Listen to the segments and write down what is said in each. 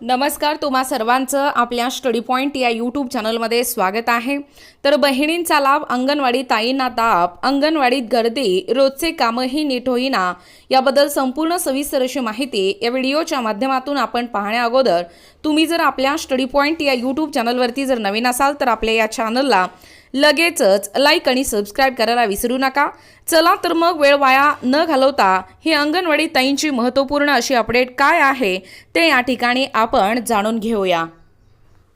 नमस्कार तुम्हा सर्वांचं आपल्या स्टडी पॉईंट या यूट्यूब चॅनलमध्ये स्वागत आहे. तर बहिणींचा लाभ अंगणवाडी ताईंना ताप अंगणवाडीत गर्दी रोजचे कामही नीट होईना याबद्दल संपूर्ण सविस्तर अशी माहिती या व्हिडिओच्या माध्यमातून आपण पाहण्या अगोदर तुम्ही जर आपल्या स्टडी पॉईंट या यूट्यूब चॅनलवरती जर नवीन असाल तर आपल्या या चॅनलला लगेचच लाईक आणि सबस्क्राईब करायला विसरू नका. चला तर मग वेळ वाया न घालवता ही अंगणवाडी ताईंची महत्त्वपूर्ण अशी अपडेट काय आहे ते या ठिकाणी आपण जाणून घेऊया.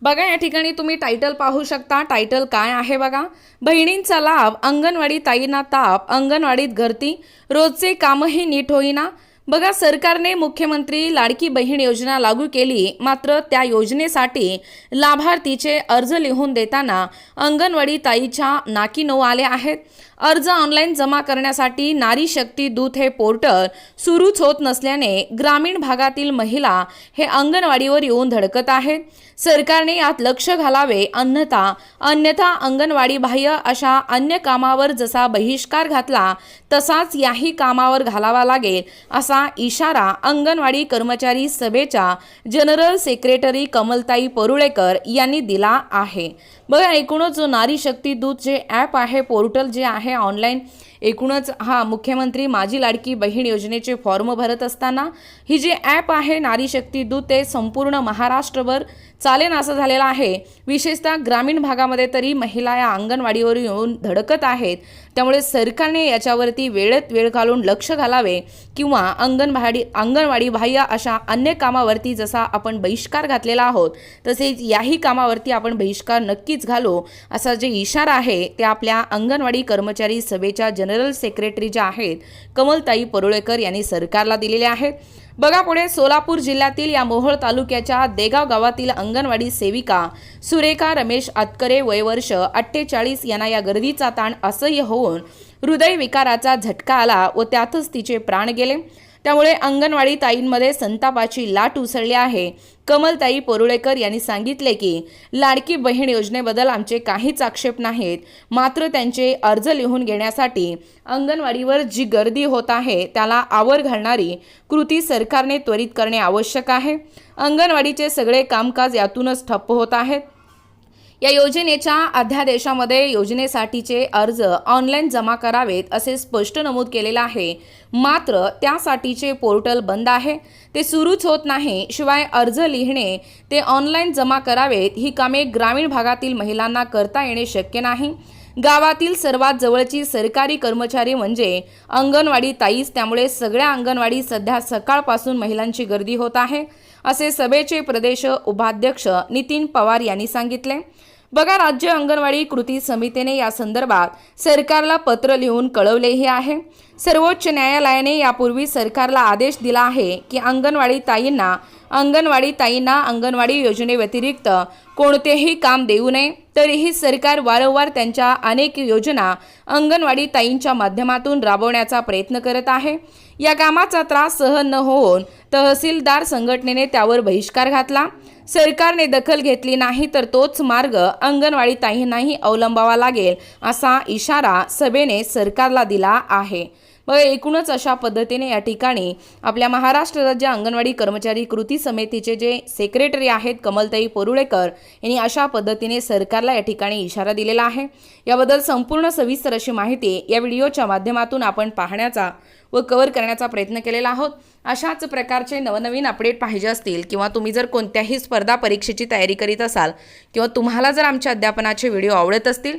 बघा या ठिकाणी तुम्ही टायटल पाहू शकता. टायटल काय आहे बघा? बहिणींचा लाभ अंगणवाडी ताईंना ताप अंगणवाडीत गर्दी रोजचे कामही नीट होईना. बघा सरकारने मुख्यमंत्री लाडकी बहीण योजना लागू केली मात्र त्या योजनेसाठी लाभार्थीचे अर्ज लिहून देताना अंगणवाडी ताईच्या नाकी नऊ आले आहेत. अर्ज ऑनलाईन जमा करण्यासाठी नारी शक्ती दूत हे पोर्टल सुरूच होत नसल्याने ग्रामीण भागातील महिला हे अंगणवाडीवर येऊन धडकत आहेत. सरकारने यात लक्ष घालावे अन्यथा अन्यथा अंगणवाडी बाह्य अशा अन्य कामावर जसा बहिष्कार घातला तसाच याही कामावर घालावा लागेल असा इशारा अंगणवाडी कर्मचारी सभेच्या जनरल सेक्रेटरी कमलताई परुळेकर यांनी दिला आहे. बघा एकूणच नारी शक्ती दूत जे ॲप आहे पोर्टल जे आहे ऑनलाईन एकूणच हा मुख्यमंत्री माझी लाडकी बहीण योजनेचे फॉर्म भरत असताना ही जी ॲप आहे नारी शक्ती दूत ते संपूर्ण महाराष्ट्रभर चालेन असं झालेलं आहे. विशेषतः ग्रामीण भागामध्ये तरी महिला या अंगणवाडीवर येऊन धडकत आहेत. त्यामुळे सरकारने याच्यावरती वेळेत वेळ घालून लक्ष घालावे किंवा अंगणवाडी अंगणवाडी बाह्य अशा अन्य कामावरती जसा आपण बहिष्कार घातलेला आहोत तसेच याही कामावरती आपण बहिष्कार नक्कीच घालू असा जे इशारा आहे ते आपल्या अंगणवाडी कर्मचारी सभेच्या जन जनरल सेक्रेटरी ज्या आहेत कमलताई परुळेकर यांनी सरकारला दिलेले आहेत. बघा पुढे सोलापूर जिल्ह्यातील या मोहोळ तालुक्याच्या देगाव गावातील अंगणवाडी सेविका सुरेखा रमेश आतकरे वयवर्ष अठ्ठेचाळीस यांना या गर्दीचा ताण असह्य होऊन हृदयविकाराचा झटका आला व त्यातच तिचे प्राण गेले. त्यामुळे अंगणवाडी ताईंमध्ये संतापाची लाट उसळली आहे. कमलताई पोरुळेकर यांनी सांगितले की लाडकी बहीण योजनेबद्दल आमचे काहीच आक्षेप नाहीत. मात्र त्यांचे अर्ज लिहून घेण्यासाठी अंगणवाडीवर जी गर्दी होत आहे त्याला आवर घालणारी कृती सरकारने त्वरित करणे आवश्यक आहे. अंगणवाडीचे सगळे कामकाज यातूनच ठप्प होत आहेत. या योजनेच्या अध्यादेशामध्ये योजनेसाठीचे अर्ज ऑनलाईन जमा करावेत असे स्पष्ट नमूद केलेलं आहे. मात्र त्यासाठीचे पोर्टल बंद आहे. ते सुरूच होत नाही. शिवाय अर्ज लिहिणे ते ऑनलाईन जमा करावेत ही कामे ग्रामीण भागातील महिलांना करता येणे शक्य नाही. गावातील सर्वात जवळची सरकारी कर्मचारी म्हणजे अंगणवाडी ताईच. त्यामुळे सगळ्या अंगणवाडी सध्या सकाळपासून महिलांची गर्दी होत आहे असे सभेचे प्रदेश उपाध्यक्ष नितीन पवार यांनी सांगितले. बघा राज्य अंगणवाडी कृती समितीने या संदर्भात सरकारला पत्र लिहून कळवलेही आहे. सर्वोच्च न्यायालयाने यापूर्वी सरकारला आदेश दिला आहे की अंगणवाडी ताईंना अंगणवाडी ताईंना अंगणवाडी योजनेव्यतिरिक्त कोणतेही काम देऊ नये. तरीही सरकार वारंवार त्यांच्या अनेक योजना अंगणवाडी ताईंच्या माध्यमातून राबवण्याचा प्रयत्न करत आहे. या कामाचा त्रास सहन न होऊन तहसीलदार संघटनेने त्यावर बहिष्कार घातला. सरकारने दखल घेतली नाही तर तोच मार्ग अंगणवाडी ताईंनाही अवलंबावा लागेल असा इशारा सभेने सरकारला दिला आहे. मग एकूणच अशा पद्धतीने या ठिकाणी आपल्या महाराष्ट्र राज्य अंगणवाडी कर्मचारी कृती समितीचे जे सेक्रेटरी आहेत कमलताई परुळेकर यांनी अशा पद्धतीने सरकारला या ठिकाणी इशारा दिलेला आहे. याबद्दल संपूर्ण सविस्तर अशी माहिती या व्हिडिओच्या माध्यमातून आपण पाहण्याचा व कव्हर करण्याचा प्रयत्न केलेला आहोत. अशाच प्रकारचे नवनवीन अपडेट पाहिजे असतील किंवा तुम्ही जर कोणत्याही स्पर्धा परीक्षेची तयारी करीत असाल किंवा तुम्हाला जर आमच्या अध्यापनाचे व्हिडिओ आवडत असतील